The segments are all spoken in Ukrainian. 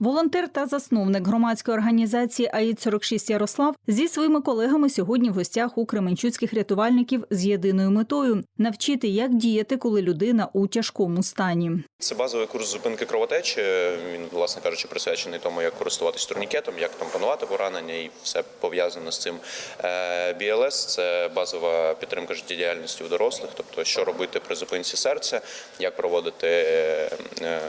Волонтер та засновник громадської організації АІД 46 Ярослав зі своїми колегами сьогодні в гостях у кременчуцьких рятувальників з єдиною метою навчити, як діяти, коли людина у тяжкому стані. Це базовий курс зупинки кровотечі. Він, власне кажучи, присвячений тому, як користуватись турнікетом, як тампонувати поранення і все пов'язане з цим. Е, BLS – це базова підтримка життєдіяльності у дорослих, тобто що робити при зупинці серця, як проводити е, е,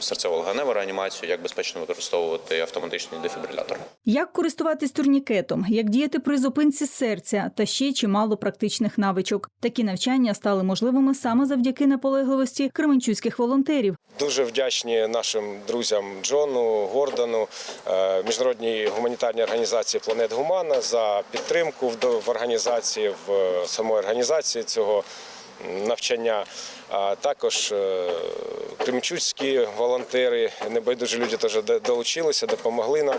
серцево-легеневу реанімацію, як безпечно використовувати автоматичний дефібрилятор. Як користуватись турнікетом, як діяти при зупинці серця та ще чимало практичних навичок. Такі навчання стали можливими саме завдяки наполегливості кременчуцьких волонтерів. Дуже вдячні нашим друзям Джону Гордону, е, міжнародній гуманітарній організації Планет Гумана за підтримку в до- в організації в е, самої організації цього навчання. А також е, кремчуцькі волонтери, небайдужі люди теж долучилися, допомогли нам.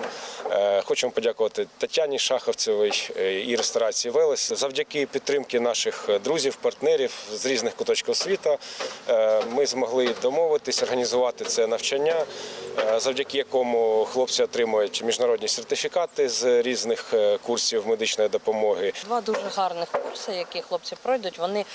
Е, Хочемо подякувати Тетяні Шаховцевій е, і ресторації Велес. Завдяки підтримки наших друзів, партнерів з різних куточків світу ми змогли домовитись, організувати це навчання, завдяки якому хлопці отримують міжнародні сертифікати з різних курсів медичної допомоги. Два дуже гарних курси, які хлопці пройдуть. Вони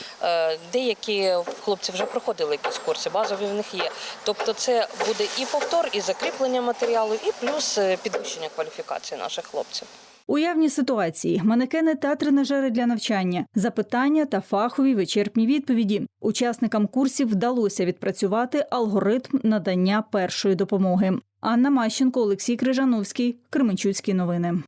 деякі хлопці вже проходили якісь курси, базові в них є. Тобто, це буде і повтор, і закріплення матеріалу, і плюс е, підвищення кваліфікації наших хлопців. Уявні ситуації, манекени та тренажери для навчання, запитання та фахові вичерпні відповіді. Учасникам курсів вдалося відпрацювати алгоритм надання першої допомоги. Анна Мащенко, Олексій Крижановський, Кременчуцькі новини.